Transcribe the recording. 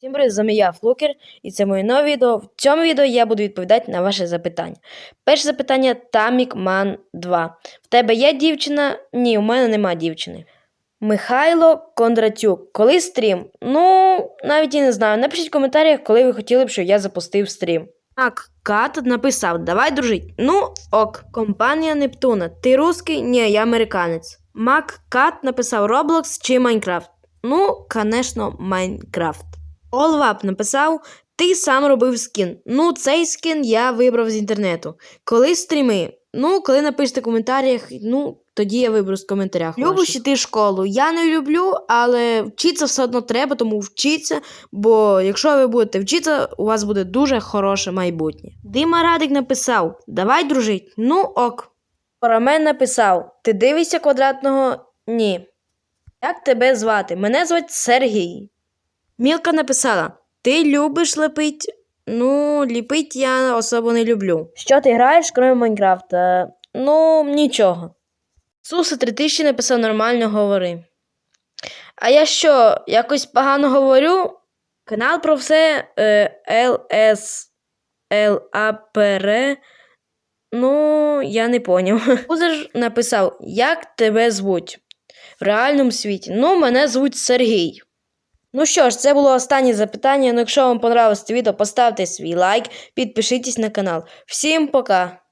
Всім привіт, з вами я, Флукер, і це моє нове відео. В цьому відео я буду відповідати на ваші запитання. Перше запитання Тамік Ман 2. В тебе є дівчина? Ні, у мене нема дівчини. Михайло Кондратюк. Коли стрім? Ну, навіть і не знаю. Напишіть в коментарях, коли ви хотіли б, щоб я запустив стрім. Так, Кат написав: Давай дружить. Ну, ок. Компанія Нептуна. Ти русський? Ні, я американець. Мак Кат написав Roblox чи Майнкрафт. Ну, конечно, Майнкрафт. Олвап написав: Ти сам робив скін. Ну, цей скін я вибрав з інтернету. Коли стріми? Ну, коли напишете в коментарях, ну, тоді я виберу з коментарях. Любиш ти школу? Я не люблю, але вчитися все одно треба, тому вчіться, бо якщо ви будете вчитися, у вас буде дуже хороше майбутнє. Дима Радик написав: Давай дружить. Ну ок. Парамен написав: Ти дивишся квадратного? Ні. Як тебе звати? Мене звуть Сергій. Мілка написала: Ти любиш лепить? Ну, ліпить я особо не люблю. Що ти граєш, крім Майнкрафта? Ну, нічого. Суса 3000 написав нормально говори. А я що, якось погано говорю? Канал про все е, ЛС ЛАПР. Ну, я не поняв. Узер написав, як тебе звуть в реальному світі. Ну, мене звуть Сергій. Ну що ж, це було останнє запитання. Ну, якщо вам понравилось це відео, поставте свій лайк, підпишіться на канал. Всім пока!